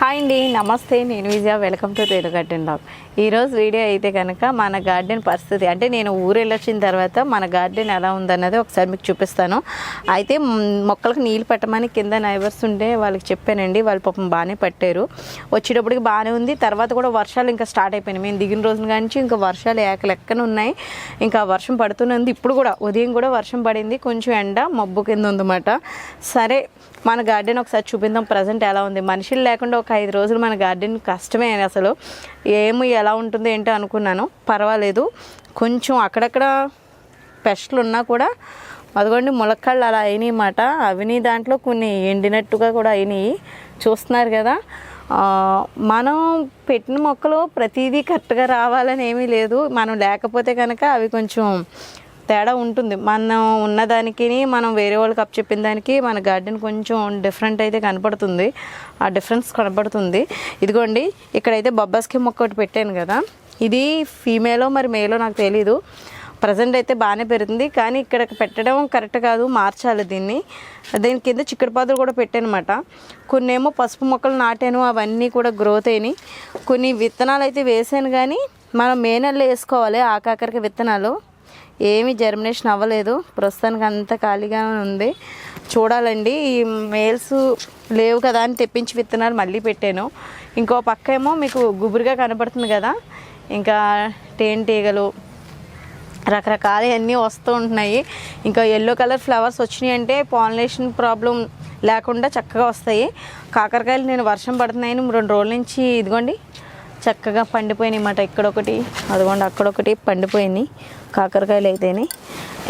Hi అండి నమస్తే. నేను Vijaya. Welcome to Telugu garden blog ఈరోజు వీడియో అయితే కనుక మన గార్డెన్ పరిస్థితి. అంటే నేను ఊరు వెళ్ళొచ్చిన తర్వాత మన గార్డెన్ ఎలా ఉందన్నది ఒకసారి మీకు చూపిస్తాను. అయితే మొక్కలకు నీళ్ళు పెట్టమని కింద నైబర్స్ ఉంటే వాళ్ళకి చెప్పానండి. వాళ్ళు పాపం బాగానే పట్టారు. వచ్చేటప్పటికి బాగానే ఉంది. తర్వాత కూడా వర్షాలు ఇంకా స్టార్ట్ అయిపోయినాయి. మేము దిగిన రోజున నుంచి ఇంకా వర్షాలు ఏక లెక్కన ఉన్నాయి. ఇంకా వర్షం పడుతున్నది ఇప్పుడు కూడా ఉదయం కూడా వర్షం పడింది. కొంచెం ఎండ మబ్బు కింద ఉందన్నమాట. సరే మన గార్డెన్ ఒకసారి చూపిందాం ప్రజెంట్ ఎలా ఉంది? మనుషులు లేకుండా ఒక ఐదు రోజులు మన గార్డెన్ కష్టమే అసలు. ఏమి ఎలా ఉంటుందో ఏంటో అనుకున్నాను. పర్వాలేదు. కొంచెం అక్కడక్కడ పెస్ట్లు ఉన్నా కూడా అదిగోండి ములక్కాళ్ళు అలా అయినాయి మాట అవిని దాంట్లో కొన్ని ఎండినట్టుగా కూడా అయినాయి. చూస్తున్నారు కదా. మనం పెట్టిన మొక్కలు ప్రతిదీ కరెక్ట్గా రావాలని ఏమీ లేదు. మనం లేకపోతే కనుక అవి కొంచెం తేడా ఉంటుంది. మనం ఉన్నదానికి మనం వేరే వాళ్ళకి అప్ చెప్పిన దానికి మన గార్డెన్ కొంచెం డిఫరెంట్ అయితే కనపడుతుంది. ఆ డిఫరెన్స్ కనపడుతుంది. ఇదిగోండి ఇక్కడైతే బొబ్బాస్కి మొక్క ఒకటి పెట్టాను కదా. ఇది ఫీమేలో మరి మేలో నాకు తెలీదు. ప్రజెంట్ అయితే బాగానే పెరుగుతుంది. కానీ ఇక్కడ పెట్టడం కరెక్ట్ కాదు మార్చాలి దీన్ని. దీని కింద చిక్కడి పాదులు కూడా పెట్టానమాట. కొన్ని ఏమో పసుపు మొక్కలు నాటాను అవన్నీ కూడా గ్రోత్ అయినాయి. కొన్ని విత్తనాలు అయితే వేసాను కానీ మనం మే నెలలో వేసుకోవాలి ఆకాకరికి విత్తనాలు. ఏమీ జర్మినేషన్ అవ్వలేదు. ప్రస్తుతానికి అంత ఖాళీగానే ఉంది. చూడాలండి ఈ మేల్స్ లేవు కదా అని తెప్పించి విత్తనాలు మళ్ళీ పెట్టాను. ఇంకో పక్క ఏమో మీకు గుబురుగా కనబడుతుంది కదా. ఇంకా తేనెటీగలు రకరకాల అన్నీ వస్తూ ఉంటున్నాయి. ఇంకా ఎల్లో కలర్ ఫ్లవర్స్ వచ్చినాయి అంటే పాలినేషన్ ప్రాబ్లం లేకుండా చక్కగా వస్తాయి. కాకరకాయలు నేను వర్షం పడుతున్నాయని రెండు రోజుల నుంచి ఇదిగోండి చక్కగా పండిపోయినాయి అన్నమాట. ఇక్కడొకటి అదిగోండి అక్కడొకటి పండిపోయినాయి కాకరకాయలు అయితేనే.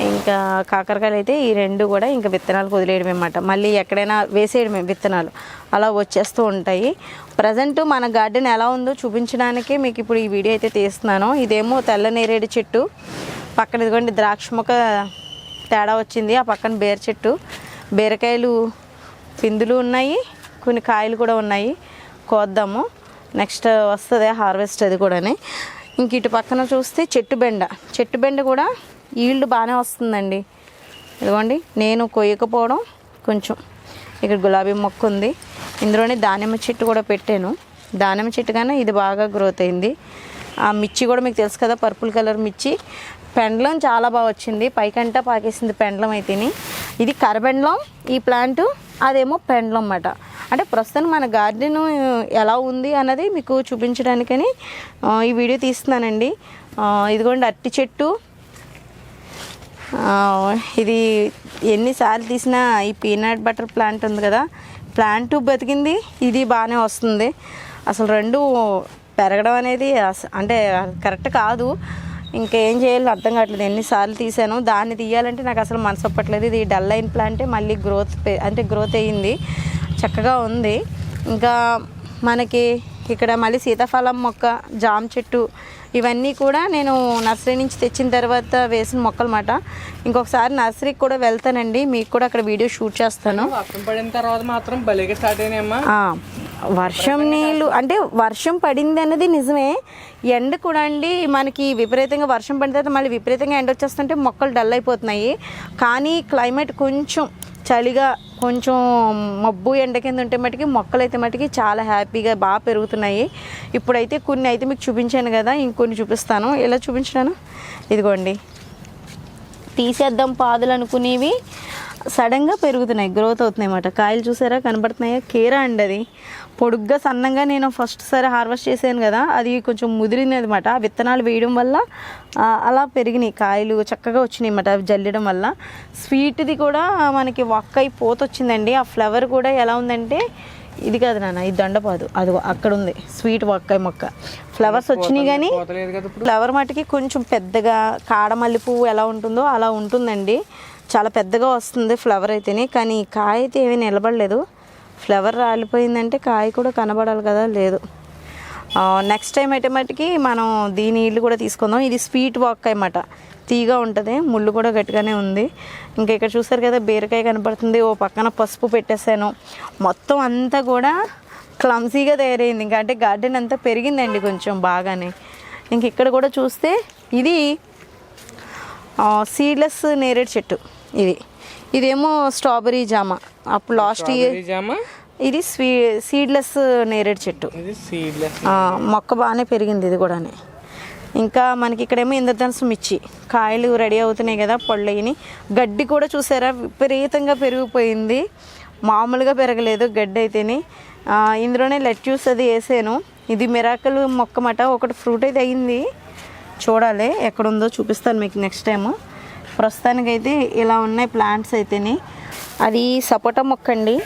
ఇంకా కాకరకాయలు అయితే ఈ రెండు కూడా ఇంకా విత్తనాలు వదిలేయడమే అన్నమాట. మళ్ళీ ఎక్కడైనా వేసేయడమే విత్తనాలు. అలా వచ్చేస్తూ ఉంటాయి. ప్రజెంట్ మన గార్డెన్ ఎలా ఉందో చూపించడానికి మీకు ఇప్పుడు ఈ వీడియో అయితే తీస్తున్నాను. ఇదేమో తెల్ల నేరేడు చెట్టు. పక్కన ఇదిగోండి ద్రాక్ష మొక్క తేడా వచ్చింది. ఆ పక్కన బీర చెట్టు. బీరకాయలు పిందులు ఉన్నాయి. కొన్ని కాయలు కూడా ఉన్నాయి. కోద్దాము. నెక్స్ట్ వస్తుంది హార్వెస్ట్ అది కూడాని. ఇంక ఇటు పక్కన చూస్తే చెట్టు బెండ. చెట్టు బెండ కూడా ఈల్డ్ బాగానే వస్తుందండి. ఇదిగోండి నేను కొయ్యకపోవడం కొంచెం. ఇక్కడ గులాబీ మొక్క ఉంది. ఇందులోనే దానిమ్మ చెట్టు కూడా పెట్టాను. దానిమ్మ చెట్టు కానీ ఇది బాగా గ్రోత్ అయింది. ఆ మిర్చి కూడా మీకు తెలుసు కదా పర్పుల్ కలర్ మిర్చి. పెండలం చాలా బాగా వచ్చింది. పైకంటా పాకేసింది పెండలం అయితేని. ఇది కరబెండలం ఈ ప్లాంట్ అదేమో పెండలం అన్నమాట. అంటే ప్రస్తుతం మన గార్డెన్ ఎలా ఉంది అన్నది మీకు చూపించడానికని ఈ వీడియో తీస్తున్నానండి. ఇదిగోండి అరటి చెట్టు. ఇది ఎన్నిసార్లు తీసినా ఈ పీనట్ బటర్ ప్లాంట్ ఉంది కదా ప్లాంట్ బతికింది ఇది బాగానే వస్తుంది. అసలు రెండు పెరగడం అనేది అంటే కరెక్ట్ కాదు. ఇంకేం చేయాలో అర్థం కావట్లేదు. ఎన్నిసార్లు తీసాను దాన్ని తీయాలంటే నాకు అసలు మనసు ఒప్పట్లేదు. ఇది డల్ అయిన ప్లాంటే మళ్ళీ గ్రోత్ అంటే గ్రోత్ అయ్యింది. చక్కగా ఉంది. ఇంకా మనకి ఇక్కడ మళ్ళీ సీతాఫలం మొక్క జామ చెట్టు ఇవన్నీ కూడా నేను నర్సరీ నుంచి తెచ్చిన తర్వాత వేసిన మొక్కలు మాట ఇంకొకసారి నర్సరీకి కూడా వెళ్తానండి. మీకు కూడా అక్కడ వీడియో షూట్ చేస్తాను. వర్షం పడిన తర్వాత మాత్రం భలేగా స్టార్ట్ అయినాయమ్మా. వర్షం నీళ్ళు అంటే వర్షం పడింది అన్నది నిజమే. ఎండ కూడా అండి మనకి విపరీతంగా వర్షం పడిన తర్వాత మళ్ళీ విపరీతంగా ఎండ వచ్చేస్తుంటే మొక్కలు డల్ అయిపోతున్నాయి. కానీ క్లైమేట్ కొంచెం చలిగా కొంచెం మబ్బు ఎండ కింద ఉంటే మటుకి మొక్కలు అయితే మటుకి చాలా హ్యాపీగా బాగా పెరుగుతున్నాయి. ఇప్పుడైతే కొన్ని అయితే మీకు చూపించాను కదా ఇంకొన్ని చూపిస్తాను. ఎలా చూపించాను ఇదిగోండి. తీసేద్దాం పాదులు అనుకునేవి. సడన్గా పెరుగుతున్నాయి గ్రోత్ అవుతున్నాయి అన్నమాట. కాయలు చూసారా? కనబడుతున్నాయా? కీరా అండి అది. పొడుగ్గా సన్నంగా నేను ఫస్ట్ సారి హార్వెస్ట్ చేశాను కదా అది కొంచెం ముదిరింది అనమాట విత్తనాలు వేయడం వల్ల ఆ, అలా పెరిగినాయి. కాయలు చక్కగా వచ్చినాయి అన్నమాట అవి జల్లడం వల్ల. స్వీట్ది కూడా మనకి వక్కై పోత వచ్చిందండి ఆ ఫ్లవర్ కూడా ఎలా ఉందంటే ఇది కాదు నాన్న ఇది దండపాదు. అది అక్కడ ఉంది. స్వీట్ వక్కాయ మొక్క. ఫ్లవర్స్ వచ్చినాయి కానీ ఫ్లవర్ మటుకి కొంచెం పెద్దగా కాడమల్లి పువ్వు ఎలా ఉంటుందో అలా ఉంటుందండి. చాలా పెద్దగా వస్తుంది ఫ్లవర్ అయితేనే కానీ కాయ అయితే ఏమీ నిలబడలేదు. ఫ్లవర్ రాలిపోయిందంటే కాయ కూడా కనబడాలి కదా? లేదు. నెక్స్ట్ టైం అయితే మటుకి మనం దీని ఇల్లు కూడా తీసుకుందాం. ఇది స్వీట్ వాక్ అన్నమాట. తీగా ఉంటుంది ముళ్ళు కూడా గట్టిగానే ఉంది. ఇంకా ఇక్కడ చూసారు కదా బీరకాయ కనపడుతుంది. ఓ పక్కన పసుపు పెట్టేశాను. మొత్తం అంతా కూడా క్లమ్సీగా తయారైంది. ఇంకా అంటే గార్డెన్ అంతా పెరిగిందండి కొంచెం బాగానే. ఇంక ఇక్కడ కూడా చూస్తే ఇది సీడ్లెస్ నేరేడు చెట్టు. ఇది. ఇదేమో స్ట్రాబెరీ జామ. అప్పుడు లాస్ట్ ఇయర్ జామ? ఇది స్వీ సీడ్లెస్ నేరేడు చెట్టు. మొక్క బాగానే పెరిగింది ఇది కూడానే. ఇంకా మనకి ఇక్కడేమో ఇంద్రధనుసు మిర్చి. కాయలు రెడీ అవుతున్నాయి కదా పళ్ళయిని. గడ్డి కూడా చూసారా? విపరీతంగా పెరిగిపోయింది. మామూలుగా పెరగలేదు గడ్డి అయితేని. ఇందులోనే లెట్యూస్ అది వేసాను. ఇది మిరాకల్ మొక్క మాట ఒకటి ఫ్రూట్ అయితే అయింది. చూడాలి ఎక్కడుందో చూపిస్తాను మీకు నెక్స్ట్ టైం ప్రస్తుతానికైతే ఇలా ఉన్నాయి ప్లాంట్స్ అయితేని. అది సపోటా మొక్క అండి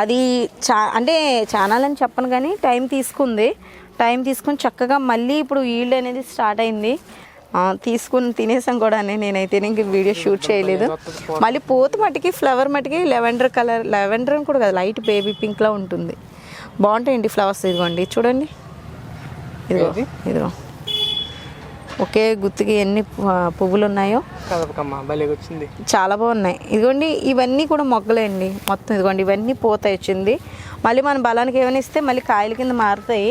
అది చా అంటే ఛానల్ అని చెప్పను కానీ టైం తీసుకుంది. టైం తీసుకుని చక్కగా మళ్ళీ ఇప్పుడు ఈల్డ్ అనేది స్టార్ట్ అయింది. తీసుకుని తినేసాం కూడా నేనైతే ఇంక వీడియో షూట్ చేయలేదు. మళ్ళీ పోత మటుకి ఫ్లవర్ మటుకి లెవెండర్ కలర్ లెవెండర్ అని కూడా కదా లైట్ బేబీ పింక్లా ఉంటుంది. బాగుంటాయండి ఫ్లవర్స్ ఇదిగోండి చూడండి. ఇదిగో. ఇదిగో. ఒకే గుత్తికి ఎన్ని పువ్వులు ఉన్నాయో వచ్చింది చాలా బాగున్నాయి. ఇదిగోండి ఇవన్నీ కూడా మొగ్గలే అండి మొత్తం ఇదిగోండి ఇవన్నీ పూత వచ్చింది. మళ్ళీ మన బలానికి ఏమైనా ఇస్తే మళ్ళీ కాయల కింద మారుతాయి.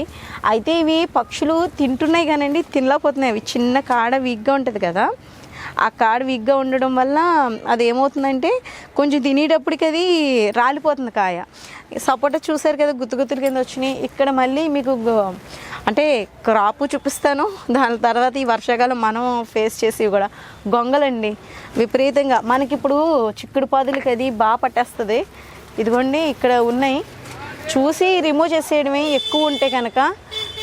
అయితే ఇవి పక్షులు తింటున్నాయి కానండి తినలేకపోతున్నాయి. అవి చిన్న కాడ వీక్గా ఉంటుంది కదా. ఆ కాడ వీక్గా ఉండడం వల్ల అది ఏమవుతుందంటే కొంచెం తినేటప్పటికి అది రాలిపోతుంది కాయ. సపోటా చూసారు కదా గుత్తు గుత్తుల కింద వచ్చినాయి. ఇక్కడ మళ్ళీ మీకు అంటే క్రాపు చూపిస్తాను. దాని తర్వాత ఈ వర్షాకాలం మనం ఫేస్ చేసేవి కూడా గొంగలండి. విపరీతంగా. మనకి ఇప్పుడు చిక్కుడు పాదులకి అది బాగా పట్టేస్తుంది. ఇదిగోండి ఇక్కడ ఉన్నాయి. చూసి రిమూవ్ చేసేయడమే ఎక్కువ ఉంటే కనుక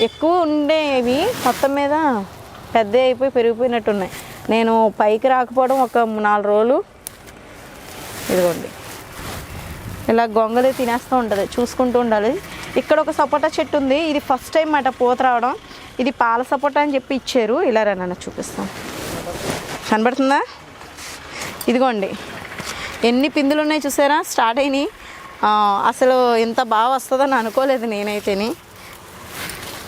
ఎక్కువ ఉండేవి మొత్తం మీద పెద్ద అయిపోయి పెరిగిపోయినట్టు ఉన్నాయి నేను పైకి రాకపోవడం ఒక నాలుగు రోజులు. ఇదిగోండి. ఇలా గొంగలి తినేస్తూ ఉంటుంది చూసుకుంటూ ఉండాలి. ఇక్కడ ఒక సపోటా చెట్టు ఉంది. ఇది ఫస్ట్ టైం మాట పూత రావడం. ఇది పాల సపోటా అని చెప్పి ఇచ్చారు. ఇలా నన్ను చూపిస్తాం. కనబడుతుందా? ఇదిగోండి. ఎన్ని పిందులు ఉన్నాయి చూసారా? స్టార్ట్ అయినాయి. అసలు ఇంత బాగా వస్తుందని అనుకోలేదు నేనైతేని.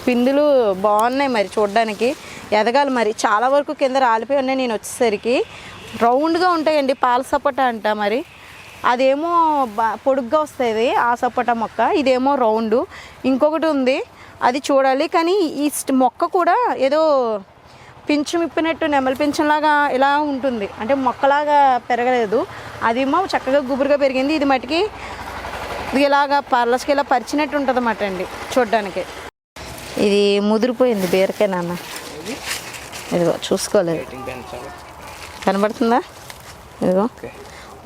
పిందులు బాగున్నాయి మరి చూడడానికి. ఎదగాలి మరి. చాలా వరకు కింద రాలిపోయి ఉన్నాయి నేను వచ్చేసరికి. రౌండ్గా ఉంటాయండి పాల సపోటా అంట మరి. అదేమో బా పొడుగ్గా వస్తుంది ఆ సపోటా మొక్క ఇదేమో రౌండ్. ఇంకొకటి ఉంది అది చూడాలి. కానీ ఈ స్ట్- మొక్క కూడా ఏదో పింఛం ఇప్పినట్టు నెమలి పింఛంలాగా ఇలా ఉంటుంది. అంటే మొక్కలాగా పెరగలేదు. అదేమో చక్కగా గుబురుగా పెరిగింది. ఇది మటుకి ఇది ఇలాగా పర్లస్కి ఇలా పరిచినట్టు ఉంటుంది అన్నమాట అండి చూడ్డానికి. ఇది ముదిరిపోయింది బీరకాయ నాన్న. ఇదిగో చూసుకోలేదు. కనబడుతుందా? ఇదిగో.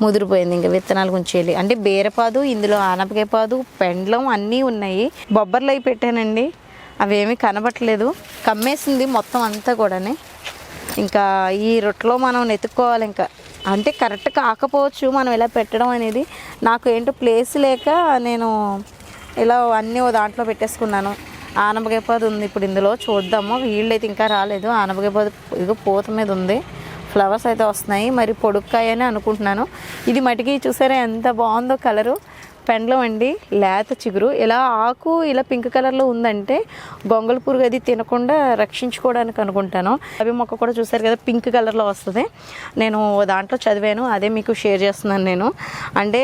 ముదిరిపోయింది. ఇంకా విత్తనాలు ఉంచేయాలి అంటే బీరపాదు ఇందులో ఆనపకాయ పాదు పెండ్లం అన్నీ ఉన్నాయి. బొబ్బర్లు అవి పెట్టానండి. అవేమీ కనబట్టలేదు. కమ్మేసింది మొత్తం అంతా కూడాని. ఇంకా ఈ రొట్టెలో మనం నెతుక్కోవాలి ఇంకా. అంటే కరెక్ట్ కాకపోవచ్చు మనం ఇలా పెట్టడం అనేది. నాకు ఏంటో ప్లేస్ లేక నేను ఇలా అన్నీ ఓ దాంట్లో పెట్టేసుకున్నాను. ఆనపకాయ పాదు ఉంది ఇప్పుడు ఇందులో చూద్దాము. వీళ్ళు అయితే ఇంకా రాలేదు. ఆనపకాయ పాదు ఇదిగో పూత మీద ఉంది. ఫ్లవర్స్ అయితే వస్తున్నాయి. మరి పొడుక్కాయని అనుకుంటున్నాను. ఇది మటుకి చూసారా ఎంత బాగుందో కలరు. పెండ్లం అండి లేత చిగురు. ఇలా ఆకు ఇలా పింక్ కలర్లో ఉందంటే గొంగళ పురుగు అది తినకుండా రక్షించుకోవడానికి అనుకుంటాను. అవి మొక్క కూడా చూసారు కదా పింక్ కలర్లో వస్తుంది. నేను దాంట్లో చదివాను అదే మీకు షేర్ చేస్తున్నాను నేను. అంటే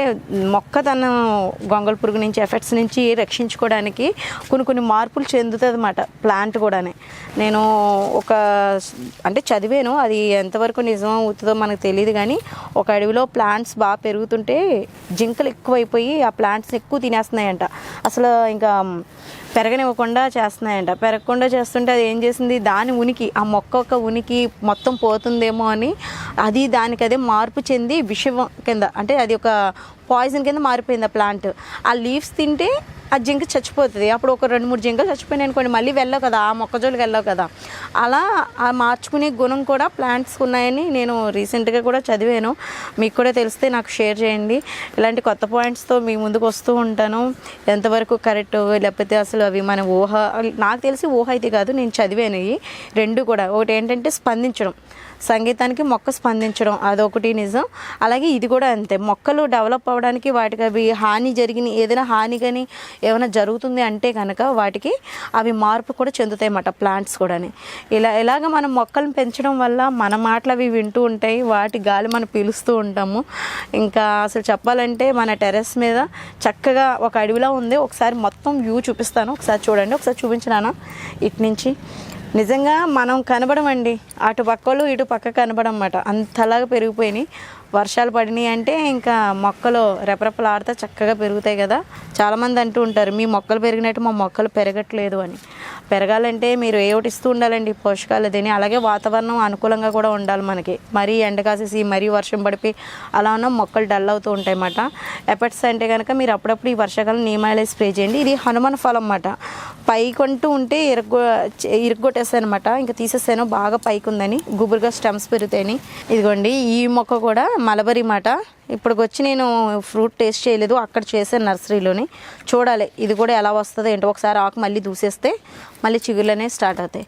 మొక్క తన గొంగళ పురుగు నుంచి ఎఫెక్ట్స్ నుంచి రక్షించుకోవడానికి కొన్ని కొన్ని మార్పులు చెందుతుంది అన్నమాట ప్లాంట్ కూడానే. నేను ఒక అంటే చదివాను అది ఎంతవరకు నిజం అవుతుందో మనకు తెలియదు కానీ ఒక అడవిలో ప్లాంట్స్ బాగా పెరుగుతుంటే జింకలు ఎక్కువైపోయి ఆ ప్లాంట్స్ ఎక్కువ తినేస్తున్నాయంట. అసలు ఇంకా పెరగనివ్వకుండా చేస్తున్నాయంట. పెరగకుండా చేస్తుంటే అది ఏం చేసింది? దాని ఉనికి ఆ మొక్క యొక్క ఉనికి మొత్తం పోతుందేమో అని అది దానికి అదే మార్పు చెంది విషం కింద అంటే అది ఒక పాయిజన్ కింద మారిపోయింది ఆ ప్లాంట్ ఆ లీవ్స్ తింటే ఆ జింక చచ్చిపోతుంది. అప్పుడు ఒక రెండు మూడు జింకలు చచ్చిపోయినాయి అనుకోండి మళ్ళీ వెళ్ళవు కదా ఆ మొక్కజోలికి వెళ్ళవు కదా. అలా ఆ మార్చుకునే గుణం కూడా ప్లాంట్స్ ఉన్నాయని నేను రీసెంట్గా కూడా చదివాను. మీకు కూడా తెలిస్తే నాకు షేర్ చేయండి. ఇలాంటి కొత్త పాయింట్స్తో మీ ముందుకు వస్తూ ఉంటాను. ఎంతవరకు కరెక్ట్ లేకపోతే అసలు అవి మన ఊహ నాకు తెలిసి ఊహ అయితే కాదు నేను చదివాను ఇవి. రెండు కూడా. ఒకటి ఏంటంటే స్పందించడం. సంగీతానికి మొక్క స్పందించడం అదొకటి నిజం. అలాగే ఇది కూడా అంతే. మొక్కలు డెవలప్ అవ్వడానికి వాటికి అవి హాని జరిగిన ఏదైనా హాని కానీ ఏమైనా జరుగుతుంది అంటే కనుక వాటికి అవి మార్పు కూడా చెందుతాయి అన్నమాట ప్లాంట్స్ కూడాని. ఇలా ఇలాగ మనం మొక్కలను పెంచడం వల్ల మన మాటలు అవి వింటూ ఉంటాయి వాటి గాలి మనం పీలుస్తూ ఉంటాము. ఇంకా అసలు చెప్పాలంటే మన టెర్రస్ మీద చక్కగా ఒక అడవిలా ఉంది. ఒకసారి మొత్తం వ్యూ చూపిస్తాను. ఒకసారి చూడండి. ఒకసారి చూపించినాను ఇటు నుంచి. నిజంగా మనం కనబడమండి. అటు పక్కలు ఇటు పక్క కనబడమాట అంతలాగా పెరిగిపోయినాయి. వర్షాలు పడినాయి అంటే ఇంకా మొక్కలు రెపరెపలు ఆడితే చక్కగా పెరుగుతాయి కదా. చాలామంది అంటూ ఉంటారు మీ మొక్కలు పెరిగినట్టు మా మొక్కలు పెరగట్లేదు అని. పెరగాలంటే మీరు ఏ ఒకటి ఇస్తూ ఉండాలండి. పోషకాలు తిని అలాగే వాతావరణం అనుకూలంగా కూడా ఉండాలి మనకి. మరీ ఎండ కాసేసి మరీ వర్షం పడిపోయి అలా ఉన్న మొక్కలు డల్ అవుతూ ఉంటాయి అన్నమాట ఎపట్స్ అంటే కనుక మీరు అప్పుడప్పుడు ఈ వర్షాకాలం నియమాలే స్ప్రే చేయండి. ఇది హనుమాన్ ఫలం అన్నమాట. పైకంటూ ఉంటే ఇరగ్గొ ఇరగ్గొట్టేస్తాను అనమాట ఇంకా తీసేసాను బాగా పైకి ఉందని గుబురుగా స్టెమ్స్ పెరుగుతాయని. ఇదిగోండి ఈ మొక్క కూడా మలబరి మాట ఇప్పటికి వచ్చి నేను ఫ్రూట్ టేస్ట్ చేయలేదు. అక్కడ చేసే నర్సరీలోని. చూడాలి ఇది కూడా ఎలా వస్తుందో ఏంటో. ఒకసారి ఆకు మళ్ళీ దూసేస్తే మళ్ళీ చిగుళ్ళు అనేవి స్టార్ట్ అవుతాయి.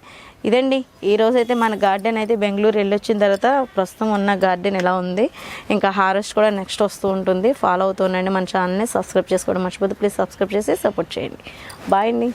ఇదండి ఈ రోజు అయితే మన గార్డెన్ అయితే బెంగళూరు వెళ్ళొచ్చిన తర్వాత ప్రస్తుతం ఉన్న గార్డెన్ ఎలా ఉంది. ఇంకా హార్వెస్ట్ కూడా నెక్స్ట్ వస్తూ ఉంటుంది. ఫాలో అవుతుండండి మన ఛానల్ని సబ్స్క్రైబ్ చేసుకోవడం మర్చిపోతే ప్లీజ్ సబ్స్క్రైబ్ చేసి సపోర్ట్ చేయండి. బాయ్ అండి.